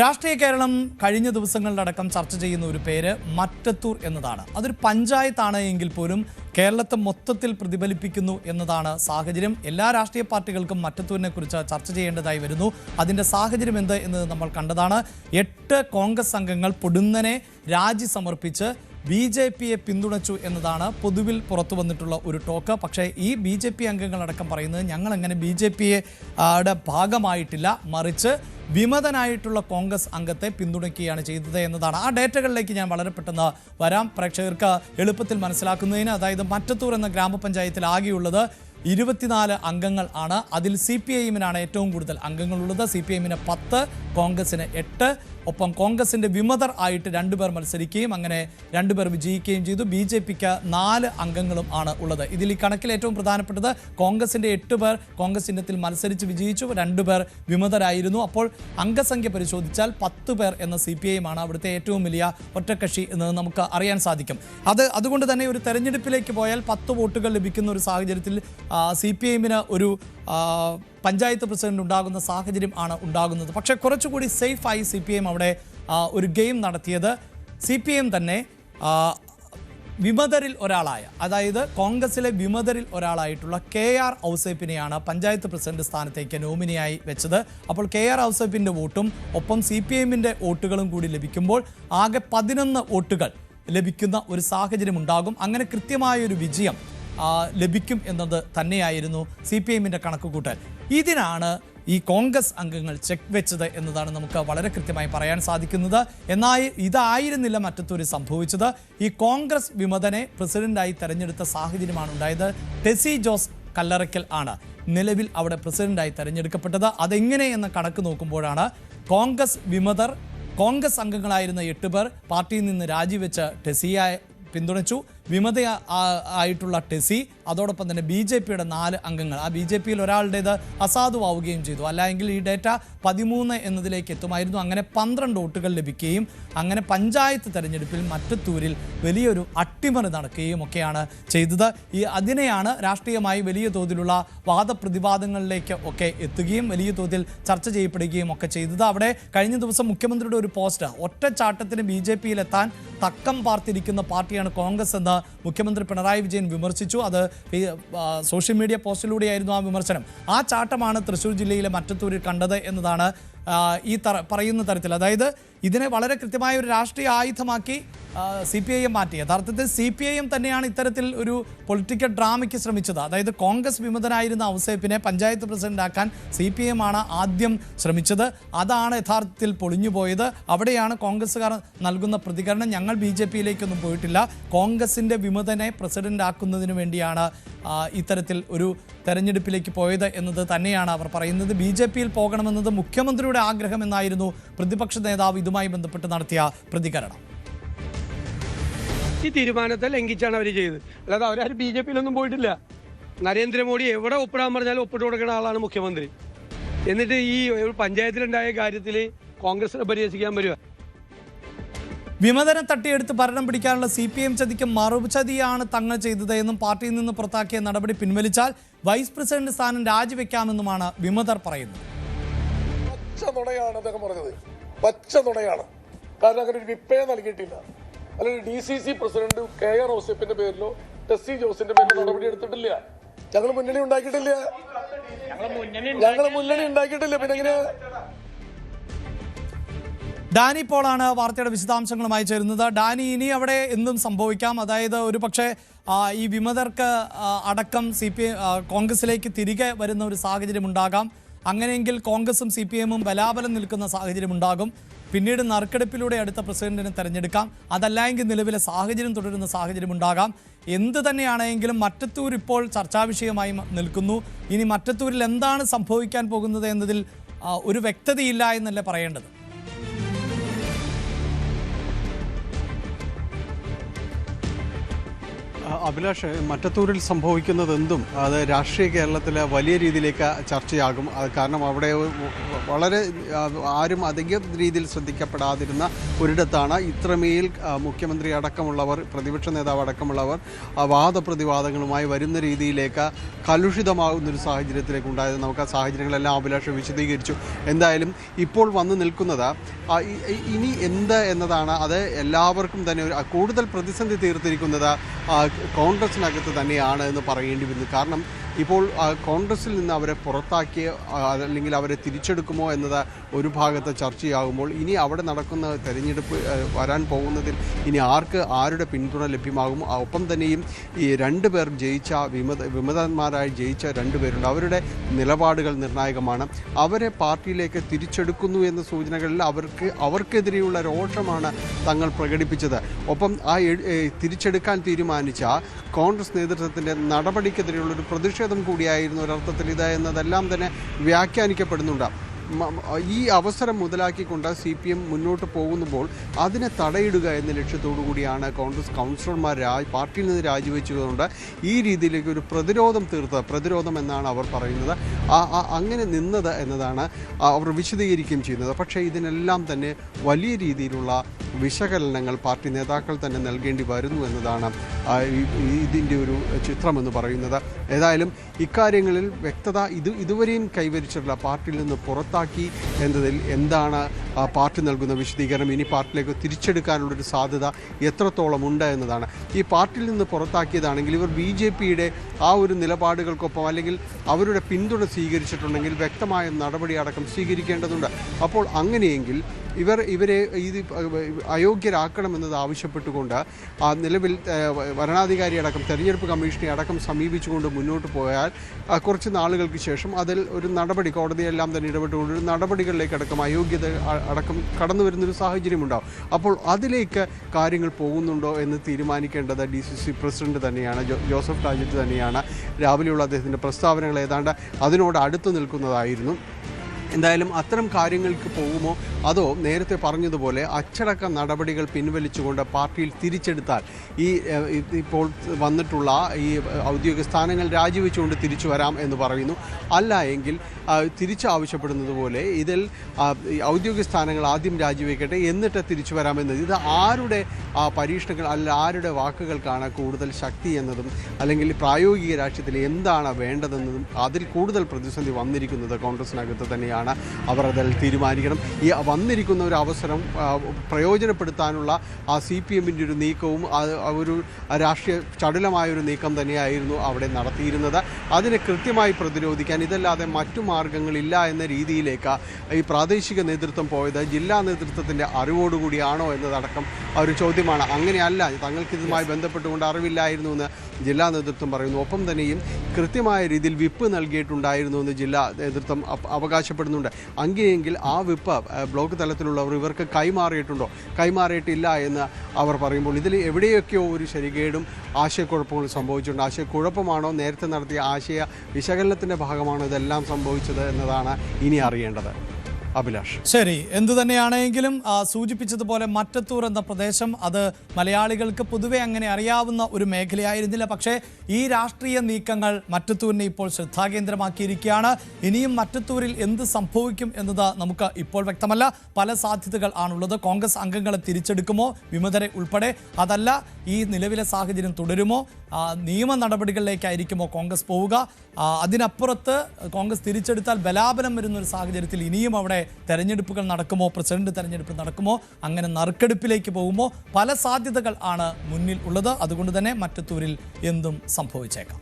രാഷ്ട്രീയ കേരളം കഴിഞ്ഞ ദിവസങ്ങളിലടക്കം ചർച്ച ചെയ്യുന്ന ഒരു പേര് മറ്റത്തൂർ എന്നതാണ്. അതൊരു പഞ്ചായത്താണ് എങ്കിൽ പോലും കേരളത്തെ മൊത്തത്തിൽ പ്രതിഫലിപ്പിക്കുന്നു എന്നതാണ് സാഹചര്യം. എല്ലാ രാഷ്ട്രീയ പാർട്ടികൾക്കും മറ്റത്തൂരിനെ കുറിച്ച് ചർച്ച ചെയ്യേണ്ടതായി വരുന്നു. അതിന്റെ സാഹചര്യം എന്ത് എന്നത് നമ്മൾ കണ്ടതാണ്. എട്ട് കോൺഗ്രസ് അംഗങ്ങൾ പൊടുന്നനെ രാജി സമർപ്പിച്ച് ബി ജെ പിയെ പിന്തുണച്ചു എന്നതാണ് പൊതുവിൽ പുറത്തു വന്നിട്ടുള്ള ഒരു ടോക്ക്. പക്ഷേ ഈ ബി ജെ പി അംഗങ്ങളടക്കം പറയുന്നത് ഞങ്ങൾ അങ്ങനെ ബി ജെ പിയുടെ ഭാഗമായിട്ടില്ല. മറിച്ച് വിമതനായിട്ടുള്ള കോൺഗ്രസ് അംഗത്തെ പിന്തുണയ്ക്കുകയാണ് ചെയ്തത് എന്നതാണ്. ആ ഡേറ്റകളിലേക്ക് ഞാൻ വളരെ പെട്ടെന്ന് വരാം. പ്രേക്ഷകർക്ക് എളുപ്പത്തിൽ മനസ്സിലാക്കുന്നതിന് അതായത് മറ്റത്തൂർ എന്ന ഗ്രാമപഞ്ചായത്തിൽ ആകെയുള്ളത് ഇരുപത്തിനാല് അംഗങ്ങൾ ആണ്. അതിൽ സി പി ഐഎമ്മിനാണ് ഏറ്റവും കൂടുതൽ അംഗങ്ങളുള്ളത്. സി പി എമ്മിന് പത്ത് കോൺഗ്രസിന് എട്ട് ഒപ്പം കോൺഗ്രസിന്റെ വിമതർ ആയിട്ട് രണ്ടുപേർ മത്സരിക്കുകയും അങ്ങനെ രണ്ടുപേർ വിജയിക്കുകയും ചെയ്തു. ബി ജെ പിക്ക് നാല് അംഗങ്ങളും ആണ് ഉള്ളത്. ഇതിൽ ഈ കണക്കിൽ ഏറ്റവും പ്രധാനപ്പെട്ടത് കോൺഗ്രസിന്റെ എട്ട് പേർ കോൺഗ്രസ് ചിഹ്നത്തിൽ മത്സരിച്ച് വിജയിച്ചു. രണ്ടുപേർ വിമതരായിരുന്നു. അപ്പോൾ അംഗസംഖ്യ പരിശോധിച്ചാൽ പത്ത് പേർ എന്ന സി പി ഐ ആണ് അവിടുത്തെ ഏറ്റവും വലിയ ഒറ്റക്കക്ഷി എന്ന് നമുക്ക് അറിയാൻ സാധിക്കും. അത് അതുകൊണ്ട് തന്നെ ഒരു തെരഞ്ഞെടുപ്പിലേക്ക് പോയാൽ പത്ത് വോട്ടുകൾ ലഭിക്കുന്ന ഒരു സാഹചര്യത്തിൽ സി പി ഐഎമ്മിന് ഒരു പഞ്ചായത്ത് പ്രസിഡന്റ് ഉണ്ടാകുന്ന സാഹചര്യം ആണ് ഉണ്ടാകുന്നത്. പക്ഷേ കുറച്ചുകൂടി സേഫായി സി പി എം അവിടെ ഒരു ഗെയിം നടത്തിയത്. സി പി എം തന്നെ വിമതരിൽ ഒരാളായ അതായത് കോൺഗ്രസിലെ വിമതരിൽ ഒരാളായിട്ടുള്ള കെ ആർ ഔസേപ്പിനെയാണ് പഞ്ചായത്ത് പ്രസിഡന്റ് സ്ഥാനത്തേക്ക് നോമിനിയായി വെച്ചത്. അപ്പോൾ കെ ആർ ഔസേപ്പിന്റെ വോട്ടും ഒപ്പം സി പി എമ്മിന്റെ വോട്ടുകളും കൂടി ലഭിക്കുമ്പോൾ ആകെ പതിനൊന്ന് വോട്ടുകൾ ലഭിക്കുന്ന ഒരു സാഹചര്യം ഉണ്ടാകും. അങ്ങനെ കൃത്യമായ ഒരു വിജയം ലഭിക്കും എന്നത് തന്നെയായിരുന്നു സി പി എമ്മിന്റെ കണക്കുകൂട്ടൽ. ഇതിനാണ് ഈ കോൺഗ്രസ് അംഗങ്ങൾ ചെക്ക് വെച്ചത് എന്നതാണ് നമുക്ക് വളരെ കൃത്യമായി പറയാൻ സാധിക്കുന്നത്. എന്നാൽ ഇതായിരുന്നില്ല മറ്റത്തൊരു സംഭവിച്ചത്. ഈ കോൺഗ്രസ് വിമതനെ പ്രസിഡന്റായി തെരഞ്ഞെടുത്ത സാഹചര്യമാണ് ഉണ്ടായത്. ടെസി ജോസ് കല്ലറയ്ക്കൽ ആണ് നിലവിൽ അവിടെ പ്രസിഡന്റായി തെരഞ്ഞെടുക്കപ്പെട്ടത്. അതെങ്ങനെ എന്ന കണക്ക് നോക്കുമ്പോഴാണ് കോൺഗ്രസ് വിമതർ കോൺഗ്രസ് അംഗങ്ങളായിരുന്ന എട്ട് പേർ പാർട്ടിയിൽ നിന്ന് രാജിവെച്ച് ടെസിയെ പിന്തുണച്ചു. വിമത ആയിട്ടുള്ള ടെസി അതോടൊപ്പം തന്നെ ബി ജെ പിയുടെ നാല് അംഗങ്ങൾ. ആ ബി ജെ പിയിൽ ഒരാളുടേത് അസാധുവാവുകയും ചെയ്തു. അല്ലെങ്കിൽ ഈ ഡേറ്റ പതിമൂന്ന് എന്നതിലേക്ക് എത്തുമായിരുന്നു. അങ്ങനെ പന്ത്രണ്ട് വോട്ടുകൾ ലഭിക്കുകയും അങ്ങനെ പഞ്ചായത്ത് തെരഞ്ഞെടുപ്പിൽ മറ്റത്തൂരിൽ വലിയൊരു അട്ടിമറി നടക്കുകയും ഒക്കെയാണ് ചെയ്തത്. ഈ അതിനെയാണ് രാഷ്ട്രീയമായി വലിയ തോതിലുള്ള വാദപ്രതിവാദങ്ങളിലേക്ക് ഒക്കെ എത്തുകയും വലിയ തോതിൽ ചർച്ച ചെയ്യപ്പെടുകയും ഒക്കെ ചെയ്തത്. അവിടെ കഴിഞ്ഞ ദിവസം മുഖ്യമന്ത്രിയുടെ ഒരു പോസ്റ്റ് ഒറ്റച്ചാട്ടത്തിന് ബി ജെ പിയിലെത്താൻ തക്കം പാർത്തിരിക്കുന്ന പാർട്ടിയാണ് കോൺഗ്രസ് എന്ന് മുഖ്യമന്ത്രി പിണറായി വിജയൻ വിമർശിച്ചു. അത് സോഷ്യൽ മീഡിയ പോസ്റ്റിലൂടെയായിരുന്നു ആ വിമർശനം. ആ ചാട്ടമാണ് തൃശ്ശൂർ ജില്ലയിലെ മറ്റത്തൂരിൽ കണ്ടത് എന്നതാണ് ഈ പറയുന്ന തരത്തിൽ. അതായത് ഇതിനെ വളരെ കൃത്യമായ ഒരു രാഷ്ട്രീയ ആയുധമാക്കി സി പി ഐ എം മാറ്റി. യഥാർത്ഥത്തിൽ സി പി ഐ എം തന്നെയാണ് ഇത്തരത്തിൽ ഒരു പൊളിറ്റിക്കൽ ഡ്രാമയ്ക്ക് ശ്രമിച്ചത്. അതായത് കോൺഗ്രസ് വിമതനായിരുന്ന ഔസേപ്പിനെ പഞ്ചായത്ത് പ്രസിഡന്റാക്കാൻ സി പി എം ആണ് ആദ്യം ശ്രമിച്ചത്. അതാണ് യഥാർത്ഥത്തിൽ പൊളിഞ്ഞു പോയത് അവിടെയാണ് കോൺഗ്രസ്സുകാർ നൽകുന്ന പ്രതികരണം. ഞങ്ങൾ ബി ജെ പിയിലേക്കൊന്നും പോയിട്ടില്ല. കോൺഗ്രസിന്റെ വിമതനെ പ്രസിഡന്റ് ആക്കുന്നതിന് വേണ്ടിയാണ് ഇത്തരത്തിൽ ഒരു തെരഞ്ഞെടുപ്പിലേക്ക് പോയത് എന്നത് തന്നെയാണ് അവർ പറയുന്നത്. ബി ജെ പിയിൽ പോകണമെന്നത് മുഖ്യമന്ത്രിയുടെ ആഗ്രഹമെന്നായിരുന്നു പ്രതിപക്ഷ നേതാവ് ഇതുമായി ബന്ധപ്പെട്ട് നടത്തിയ പ്രതികരണം. ഈ തീരുമാനത്തെ ലംഘിച്ചാണ് അവർ ചെയ്തത്. അല്ലാതെ അവരാരും ബി ജെ പിയിലൊന്നും പോയിട്ടില്ല. നരേന്ദ്രമോദി എവിടെ ഒപ്പിടാൻ പറഞ്ഞാലും ഒപ്പിട്ട് കൊടുക്കുന്ന ആളാണ് മുഖ്യമന്ത്രി. എന്നിട്ട് ഈ ഒരു പഞ്ചായത്തിലുണ്ടായ കാര്യത്തിൽ കോൺഗ്രസിനെ പരിഹസിക്കാൻ വരിക. വിമതനെ തട്ടിയെടുത്ത് ഭരണം പിടിക്കാനുള്ള സി പി എം ചതിക്ക് മറുചതിയാണ് തങ്ങൾ ചെയ്തത് എന്നും പാർട്ടിയിൽ നിന്ന് പുറത്താക്കിയ നടപടി പിൻവലിച്ചാൽ വൈസ് പ്രസിഡന്റ് സ്ഥാനം രാജിവെക്കാമെന്നുമാണ് വിമതർ പറയുന്നത്. പച്ച നുണയാണ്. കാരണം അങ്ങനെ ഒരു വിപ്പയെ നൽകിയിട്ടില്ല. അല്ലെങ്കിൽ D C C president K R ഔസേപ്പിന്റെ പേരിലോ ടെസ്സി ജോസിന്റെ പേരിലോ നടപടി എടുത്തിട്ടില്ല. ഞങ്ങൾ മുന്നണി ഉണ്ടാക്കിയിട്ടില്ല. ഞങ്ങൾ മുന്നണി ഉണ്ടാക്കിയിട്ടില്ല. പിന്നെ എങ്ങനെയാ ഡാനി പോളാണ് വാർത്തയുടെ വിശദാംശങ്ങളുമായി ചേരുന്നത്. ഡാനി ഇനി അവിടെ എന്തും സംഭവിക്കാം. അതായത് ഒരു പക്ഷേ ഈ വിമതർക്ക് അടക്കം സി പി കോൺഗ്രസിലേക്ക് തിരികെ വരുന്ന ഒരു സാഹചര്യം ഉണ്ടാകാം. അങ്ങനെയെങ്കിൽ കോൺഗ്രസും സി പി എമ്മും ബലാബലം നിൽക്കുന്ന സാഹചര്യം ഉണ്ടാകും. പിന്നീട് നറുക്കെടുപ്പിലൂടെ അടുത്ത പ്രസിഡന്റിനെ തെരഞ്ഞെടുക്കാം. അതല്ലെങ്കിൽ നിലവിലെ സാഹചര്യം തുടരുന്ന സാഹചര്യം ഉണ്ടാകാം. എന്ത് തന്നെയാണെങ്കിലും മറ്റത്തൂർ ഇപ്പോൾ ചർച്ചാ വിഷയമായി നിൽക്കുന്നു. ഇനി മറ്റത്തൂരിൽ എന്താണ് സംഭവിക്കാൻ പോകുന്നത് എന്നതിൽ ഒരു വ്യക്തതയില്ല എന്നല്ലേ പറയേണ്ടത്. അഭിലാഷ് മറ്റത്തൂരിൽ സംഭവിക്കുന്നത് എന്തും അത് രാഷ്ട്രീയ കേരളത്തിൽ വലിയ രീതിയിലേക്ക് ചർച്ചയാകും. കാരണം അവിടെ വളരെ ആരും അധിക രീതിയിൽ ശ്രദ്ധിക്കപ്പെടാതിരുന്ന ഒരിടത്താണ് ഇത്രമേൽ മുഖ്യമന്ത്രി അടക്കമുള്ളവർ പ്രതിപക്ഷ നേതാവ് അടക്കമുള്ളവർ വാദപ്രതിവാദങ്ങളുമായി വരുന്ന രീതിയിലേക്ക് കലുഷിതമാകുന്ന ഒരു സാഹചര്യത്തിലേക്ക് ഉണ്ടായത്. നമുക്ക് ആ സാഹചര്യങ്ങളെല്ലാം അഭിലാഷ് വിശദീകരിച്ചു. എന്തായാലും ഇപ്പോൾ വന്നു നിൽക്കുന്നത് ഇനി എന്ത് എന്നതാണ് അത് എല്ലാവർക്കും തന്നെ കൂടുതൽ പ്രതിസന്ധി തീർത്തിരിക്കുന്നത് കോൺഗ്രസിനകത്ത് തന്നെയാണ് എന്ന് പറയേണ്ടി വരുന്നു. കാരണം ഇപ്പോൾ കോൺഗ്രസിൽ നിന്ന് അവരെ പുറത്താക്കി അല്ലെങ്കിൽ അവരെ തിരിച്ചെടുക്കുമോ എന്നത് ഒരു ഭാഗത്ത് ചർച്ചയാകുമ്പോൾ ഇനി അവിടെ നടക്കുന്ന തെരഞ്ഞെടുപ്പ് വരാൻ പോകുന്നതിൽ ഇനി ആർക്ക് ആരുടെ പിന്തുണ ലഭ്യമാകും? ഒപ്പം തന്നെയും ഈ രണ്ട് പേർ ജയിച്ച വിമത വിമതന്മാരായി ജയിച്ച രണ്ട് പേരുണ്ട്. അവരുടെ നിലപാടുകൾ നിർണായകമാണ്. അവരെ പാർട്ടിയിലേക്ക് തിരിച്ചെടുക്കുന്നു എന്ന സൂചനകളിൽ അവർക്ക് അവർക്കെതിരെയുള്ള രോഷമാണ് തങ്ങൾ പ്രകടിപ്പിച്ചത്. ഒപ്പം ആ തിരിച്ചെടുക്കാൻ തീരുമാനിച്ച കോൺഗ്രസ് നേതൃത്വത്തിന്റെ നടപടിക്കെതിരെയുള്ള ഒരു പ്രതിഷേധം കൂടിയായിരുന്നു ഒരർത്ഥത്തിൽ ഇത് എന്നതെല്ലാം തന്നെ വ്യാഖ്യാനിക്കപ്പെടുന്നുണ്ട്. ഈ അവസരം മുതലാക്കിക്കൊണ്ട് സി പി എം മുന്നോട്ട് പോകുമ്പോൾ അതിനെ തടയിടുക എന്ന ലക്ഷ്യത്തോടു കൂടിയാണ് കോൺഗ്രസ് കൗൺസിലർമാർ പാർട്ടിയിൽ നിന്ന് രാജിവെച്ചുകൊണ്ട് ഈ രീതിയിലേക്ക് ഒരു പ്രതിരോധം തീർത്തത് പ്രതിരോധം എന്നാണ് അവർ പറയുന്നത്. അങ്ങനെ നിന്നത് എന്നതാണ് അവർ വിശദീകരിക്കുകയും ചെയ്യുന്നത്. പക്ഷേ ഇതിനെല്ലാം തന്നെ വലിയ രീതിയിലുള്ള വിശകലനങ്ങൾ പാർട്ടി നേതാക്കൾ തന്നെ നൽകേണ്ടി വരുന്നു എന്നതാണ് ഇതിന്റെ ഒരു ചിത്രമെന്ന് പറയുന്നത്. ഏതായാലും ഇക്കാര്യങ്ങളിൽ വ്യക്തത ഇത് ഇതുവരെയും കൈവരിച്ചിട്ടില്ല. പാർട്ടിയിൽ നിന്ന് പുറത്താക്കി എന്നതിൽ എന്താണ് പാർട്ടി നൽകുന്ന വിശദീകരണം ഇനി പാർട്ടിയിലേക്ക് തിരിച്ചെടുക്കാനുള്ളൊരു സാധ്യത എത്രത്തോളം ഉണ്ട് എന്നതാണ്. ഈ പാർട്ടിയിൽ നിന്ന് പുറത്താക്കിയതാണെങ്കിൽ ഇവർ ബി ജെ പിയുടെ ആ ഒരു നിലപാടുകൾക്കൊപ്പം അല്ലെങ്കിൽ അവരുടെ പിന്തുണ സ്വീകരിച്ചിട്ടുണ്ടെങ്കിൽ വ്യക്തമായ നടപടി അടക്കം സ്വീകരിക്കേണ്ടതുണ്ട്. അപ്പോൾ അങ്ങനെയെങ്കിൽ ഇവർ ഇവരെ ഇത് അയോഗ്യരാക്കണമെന്നത് ആവശ്യപ്പെട്ടുകൊണ്ട് ആ നിലവിൽ വരണാധികാരി അടക്കം തെരഞ്ഞെടുപ്പ് കമ്മീഷനെ അടക്കം സമീപിച്ചുകൊണ്ട് മുന്നോട്ട് പോയാൽ കുറച്ച് നാളുകൾക്ക് ശേഷം അതിൽ ഒരു നടപടി കോടതിയെല്ലാം തന്നെ ഇടപെട്ടുകൊണ്ട് ഒരു നടപടികളിലേക്ക് അടക്കം അയോഗ്യത അടക്കം കടന്നു വരുന്നൊരു സാഹചര്യമുണ്ടാവും. അപ്പോൾ അതിലേക്ക് കാര്യങ്ങൾ പോകുന്നുണ്ടോ എന്ന് തീരുമാനിക്കേണ്ടത് ഡി സി സി പ്രസിഡന്റ് തന്നെയാണ് ജോസഫ് ടാജറ്റ് തന്നെയാണ്. രാവിലെയുള്ള അദ്ദേഹത്തിന്റെ പ്രസ്താവനകൾ ഏതാണ്ട് അതിനോട് അടുത്ത് നിൽക്കുന്നതായിരുന്നു. എന്തായാലും അത്തരം കാര്യങ്ങൾക്ക് പോകുമോ? അതോ നേരത്തെ പറഞ്ഞതുപോലെ അച്ചടക്ക നടപടികൾ പിൻവലിച്ചുകൊണ്ട് പാർട്ടിയിൽ തിരിച്ചെടുത്താൽ ഈ ഇപ്പോൾ വന്നിട്ടുള്ള ഈ ഔദ്യോഗിക സ്ഥാനങ്ങൾ രാജിവെച്ചുകൊണ്ട് തിരിച്ചു വരാം എന്ന് പറയുന്നു. അല്ല എങ്കിൽ തിരിച്ചാവശ്യപ്പെടുന്നത് പോലെ ഇതിൽ ഔദ്യോഗിക സ്ഥാനങ്ങൾ ആദ്യം രാജിവെക്കട്ടെ എന്നിട്ട് തിരിച്ചു വരാമെന്നത് ഇത് ആരുടെ പരീക്ഷണങ്ങൾ അല്ല ആരുടെ വാക്കുകൾക്കാണ് കൂടുതൽ ശക്തി എന്നതും അല്ലെങ്കിൽ പ്രായോഗിക രാഷ്ട്രീയത്തിൽ എന്താണ് വേണ്ടതെന്നതും അതിൽ കൂടുതൽ പ്രതിസന്ധി വന്നിരിക്കുന്നത് കോൺഗ്രസിനകത്ത് തന്നെയാണ്. അവർ അതിൽ തീരുമാനിക്കണം. ഈ വന്നിരിക്കുന്ന ഒരു അവസരം പ്രയോജനപ്പെടുത്താനുള്ള ആ സി പി എമ്മിന്റെ ഒരു നീക്കവും ഒരു രാഷ്ട്രീയ ചടുലമായ ഒരു നീക്കം തന്നെയായിരുന്നു അവിടെ നടത്തിയിരുന്നത്. അതിനെ കൃത്യമായി പ്രതിരോധിക്കാൻ ഇതല്ലാതെ മറ്റു മാർഗങ്ങളില്ല എന്ന രീതിയിലേക്ക് ഈ പ്രാദേശിക നേതൃത്വം പോയത് ജില്ലാ നേതൃത്വത്തിന്റെ അറിവോടുകൂടിയാണോ എന്നതടക്കം ഒരു ചോദ്യമാണ്. അങ്ങനെയല്ല തങ്ങൾക്ക് ഇതുമായി ബന്ധപ്പെട്ടുകൊണ്ട് അറിവില്ലായിരുന്നു എന്ന് ജില്ലാ നേതൃത്വം പറയുന്നു. ഒപ്പം തന്നെയും കൃത്യമായ രീതിയിൽ വിപ്പ് നൽകിയിട്ടുണ്ടായിരുന്നു എന്ന് ജില്ലാ നേതൃത്വം അവകാശപ്പെടുന്നുണ്ട്. അങ്ങനെയെങ്കിൽ ആ വിപ്പ് ബ്ലോക്ക് തലത്തിലുള്ളവർ ഇവർക്ക് കൈമാറിയിട്ടുണ്ടോ? കൈമാറിയിട്ടില്ല എന്ന് അവർ പറയുമ്പോൾ ഇതിൽ എവിടെയൊക്കെയോ ഒരു ശരികേടും ആശയക്കുഴപ്പങ്ങളും സംഭവിച്ചിട്ടുണ്ട്. ആശയക്കുഴപ്പമാണോ? നേരത്തെ നടത്തിയ ആശയ വിശകലനത്തിന്റെ ഭാഗമാണോ ഇതെല്ലാം സംഭവിച്ചത് എന്നതാണ് ഇനി അറിയേണ്ടത്. അഭിലാഷ്. ശരി എന്തു തന്നെയാണെങ്കിലും സൂചിപ്പിച്ചതുപോലെ മറ്റത്തൂർ എന്ന പ്രദേശം അത് മലയാളികൾക്ക് പൊതുവെ അങ്ങനെ അറിയാവുന്ന ഒരു മേഖലയായിരുന്നില്ല. പക്ഷേ ഈ രാഷ്ട്രീയ നീക്കങ്ങൾ മറ്റത്തൂരിനെ ഇപ്പോൾ ശ്രദ്ധാകേന്ദ്രമാക്കിയിരിക്കുകയാണ്. ഇനിയും മറ്റത്തൂരിൽ എന്ത് സംഭവിക്കും എന്നത് നമുക്ക് ഇപ്പോൾ വ്യക്തമല്ല. പല സാധ്യതകൾ ആണുള്ളത്. കോൺഗ്രസ് അംഗങ്ങളെ തിരിച്ചെടുക്കുമോ? വിമതരെ ഉൾപ്പെടെ. അതല്ല ഈ നിലവിലെ സാഹചര്യം തുടരുമോ? നിയമ നടപടികളിലേക്കായിരിക്കുമോ കോൺഗ്രസ് പോവുക? അതിനപ്പുറത്ത് കോൺഗ്രസ് തിരിച്ചെടുത്താൽ ബലാപനം വരുന്ന ഒരു സാഹചര്യത്തിൽ ഇനിയും അവിടെ തെരഞ്ഞെടുപ്പുകൾ നടക്കുമോ? പ്രസിഡന്റ് തെരഞ്ഞെടുപ്പ് നടക്കുമോ? അങ്ങനെ നറുക്കെടുപ്പിലേക്ക് പോകുമോ? പല സാധ്യതകൾ ആണ് മുന്നിൽ ഉള്ളത്. അതുകൊണ്ട് തന്നെ മറ്റത്തൂരിൽ എന്തും സംഭവിച്ചേക്കാം.